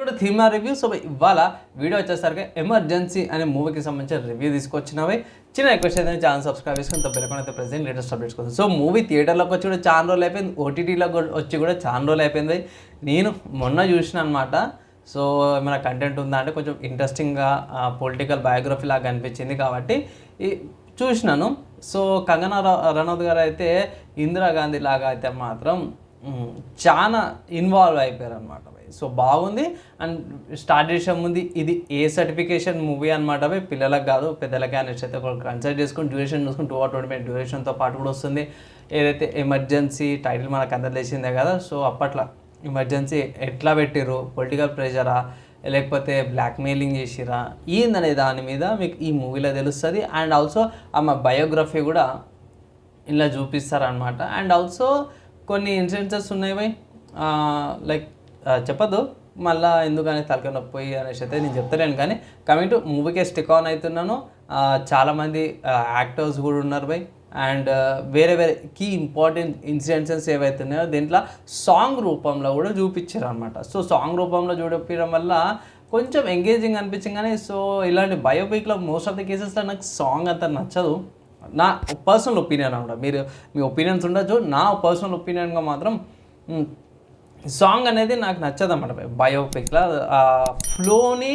ఇప్పుడు థీమా review so ఇవాళ వీడియో వచ్చేసరికి ఎమర్జెన్సీ అనే మూవీకి సంబంధించిన రివ్యూ తీసుకొచ్చినవి. చిన్న రిక్వెస్ట్ అయితే ఛానల్ సబ్స్క్రైబ్ చేసుకుని తప్పకుండా అయితే ప్రెసెంట్ లేటెస్ట్ అప్డేట్స్ కోసం. సో మూవీ థియేటర్లోకి వచ్చి కూడా చాలా రోజులు అయిపోయింది. ఓటీటీలో వచ్చి కూడా చాలా రోజులు అయిపోయింది. నేను మొన్న చూసిన అనమాట సో ఏమైనా కంటెంట్ ఉందా అంటే కొంచెం ఇంట్రెస్టింగ్గా పొలిటికల్ బయోగ్రఫీ లాగా అనిపించింది కాబట్టి ఈ చూసినాను. సో కంగనా రనౌత్ గారు అయితే ఇందిరాగాంధీ లాగా అయితే మాత్రం చాలా ఇన్వాల్వ్ అయిపోయారు అనమాట సో బాగుంది. అండ్ స్టార్ట్ చేసే ముందు ఇది ఏ సర్టిఫికేషన్ మూవీ అనమాట పిల్లలకు కాదు పెద్దలకి అనేసి అయితే ఒకరు చేసుకుని డ్యూరేషన్ చూసుకుని టూ ఆర్ ట్వంటీ మినిట్ డ్యూరేషన్తో పాటు కూడా వస్తుంది. ఏదైతే ఎమర్జెన్సీ టైటిల్ మనకు అందజేసిందే కదా సో అప్పట్లో ఎమర్జెన్సీ ఎట్లా పెట్టిర్రు? పొలిటికల్ ప్రెషరా లేకపోతే బ్లాక్మెయిలింగ్ చేసిరా ఏందనే దాని మీద మీకు ఈ మూవీలో తెలుస్తుంది. అండ్ ఆల్సో ఆమె బయోగ్రఫీ కూడా ఇలా చూపిస్తారనమాట అండ్ ఆల్సో కొన్ని ఇన్సిడెన్సెస్ ఉన్నాయి బై లైక్ చెప్పదు మళ్ళా ఎందుకని తలకాయ నొప్పి అనేసి అయితే నేను చెప్తలేను కానీ కమింగ్ టు మూవీకే స్టిక్ ఆన్ అవుతున్నాను. చాలామంది యాక్టర్స్ కూడా ఉన్నారు బై అండ్ వేరే వేరే కీ ఇంపార్టెంట్ ఇన్సిడెన్సెస్ ఏవైతే ఉన్నాయో దీంట్లో సాంగ్ రూపంలో కూడా చూపించారు అనమాట సో సాంగ్ రూపంలో చూపించడం వల్ల కొంచెం ఎంగేజింగ్ అనిపించింది కానీ సో ఇలాంటి బయోపిక్లో మోస్ట్ ఆఫ్ ద కేసెస్లో నాకు సాంగ్ అంత నచ్చదు. నా పర్సనల్ ఒపీనియన్ అనమాట. మీరు మీ ఒపీనియన్స్ ఉండొచ్చు. నా పర్సనల్ ఒపీనియన్గా మాత్రం సాంగ్ అనేది నాకు నచ్చదు అనమాట. బయోపిక్లో ఫ్లోని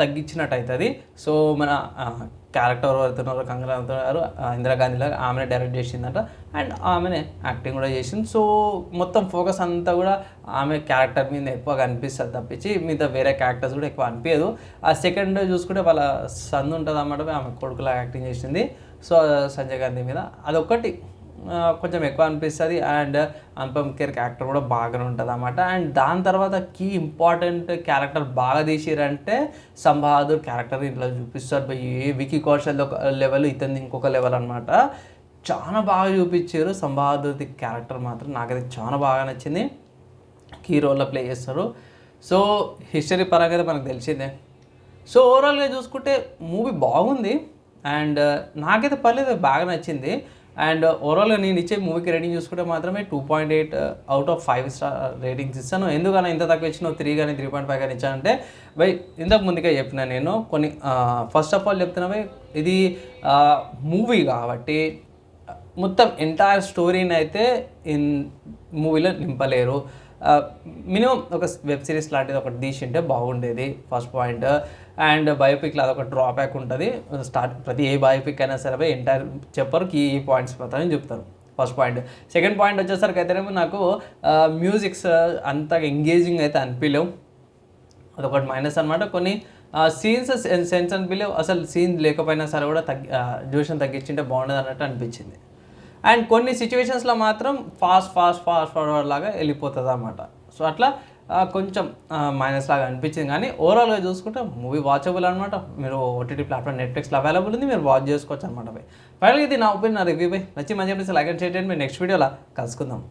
తగ్గించినట్టు అవుతుంది సో మన క్యారెక్టర్ ఎవరుతున్నారో కంగనా రనౌత్ గారు ఇందిరాగాంధీలో ఆమెనే డైరెక్ట్ చేసిందంట. అండ్ ఆమెనే యాక్టింగ్ కూడా చేసింది. సో మొత్తం ఫోకస్ అంతా కూడా ఆమె క్యారెక్టర్ మీద ఎక్కువ కనిపిస్తుంది తప్పించి మిగతా వేరే క్యారెక్టర్స్ కూడా ఎక్కువ అనిపించదు ఆ సెకండ్ చూసుకుంటే వాళ్ళ సందు ఉంటుంది అన్నమాట ఆమె కొడుకులా యాక్టింగ్ చేసింది. సో సంజయ్ గాంధీ మీద అదొకటి కొంచెం ఎక్కువ అనిపిస్తుంది. అండ్ అనుపమ్ కేర్ క్యారెక్టర్ కూడా బాగానే ఉంటుంది అనమాట అండ్ దాని తర్వాత కీ ఇంపార్టెంట్ క్యారెక్టర్ బాగా తీసిరంటే సంబహాదూర్ క్యారెక్టర్ ఇట్లా చూపిస్తారు. భయ్ ఏ వికీ కౌశల్ ఒక లెవెల్ ఇతని ఇంకొక లెవెల్ అనమాట చాలా బాగా చూపించారు. సంబహాదూర్ది క్యారెక్టర్ మాత్రం నాకైతే చాలా బాగా నచ్చింది. కీ రోల్లో ప్లే చేస్తారు. సో హిస్టరీ పరంగా అయితే మనకు తెలిసిందే. సో ఓవరాల్గా చూసుకుంటే మూవీ బాగుంది. అండ్ uh, నాకైతే పర్లేదు బాగా నచ్చింది. అండ్ ఓవరాల్గా నేను ఇచ్చే మూవీకి రేటింగ్ చూసుకుంటే మాత్రమే two point eight out of five star ratings ఇస్తాను. ఎందుకన్నా ఇంత తక్కువ ఇచ్చిన త్రీ కానీ త్రీ పాయింట్ ఫైవ్ కానీ ఇచ్చానంటే బై ఇంతకు ముందుగా చెప్పిన నేను కొన్ని ఫస్ట్ ఆఫ్ ఆల్ చెప్తున్నా బై ఇది uh, మూవీ కాబట్టి uh, మొత్తం ఎంటైర్ స్టోరీని అయితే ఇన్ మూవీలో నింపలేరు. మినిమం ఒక వెబ్ సిరీస్ లాంటిది ఒకటి తీసింటే బాగుండేది ఫస్ట్ పాయింట్ అండ్ బయోపిక్లో అదొక డ్రాబ్యాక్ ఉంటుంది. స్టార్ట్ ప్రతి ఏ బయోపిక్ అయినా సరే ఎంటైర్ చెప్పరు కీ పాయింట్స్ మాత్రమే చెప్తారు. First point. సెకండ్ పాయింట్ వచ్చేసరికి అయితేనేమో నాకు మ్యూజిక్స్ అంతగా ఎంగేజింగ్ అయితే అనిపించలేవు అదొకటి మైనస్ అనమాట కొన్ని సీన్స్ సెన్స్ అనిపించలేవు అసలు సీన్ లేకపోయినా సరే కూడా తగ్గి డ్యూరేషన్ తగ్గించింటే బాగుండదు అన్నట్టు అనిపించింది. అండ్ కొన్ని సిచ్యువేషన్స్లో మాత్రం ఫాస్ట్ ఫాస్ట్ ఫాస్ట్ ఫార్వర్డ్ లాగా వెళ్ళిపోతుంది అనమాట సో అట్లా కొంచెం మైనస్ లాగా అనిపించింది. కానీ ఓవరాల్గా చూసుకుంటే మూవీ వాచబుల్ అనమాట మీరు ఓటీటీ ప్లాట్ఫామ్ నెట్ఫ్లిక్స్లో అవైలబుల్ ఉంది మీరు వాచ్ చేసుకోవచ్చు అనమాట బై ఫైనల్గా ఇది నా ఒపీనియన్ నా రివ్యూ బై నచ్చి మంచి లైక్ అండ్ షేర్ చేయండి. మీరు నెక్స్ట్ వీడియోలో కలుసుకుందాం.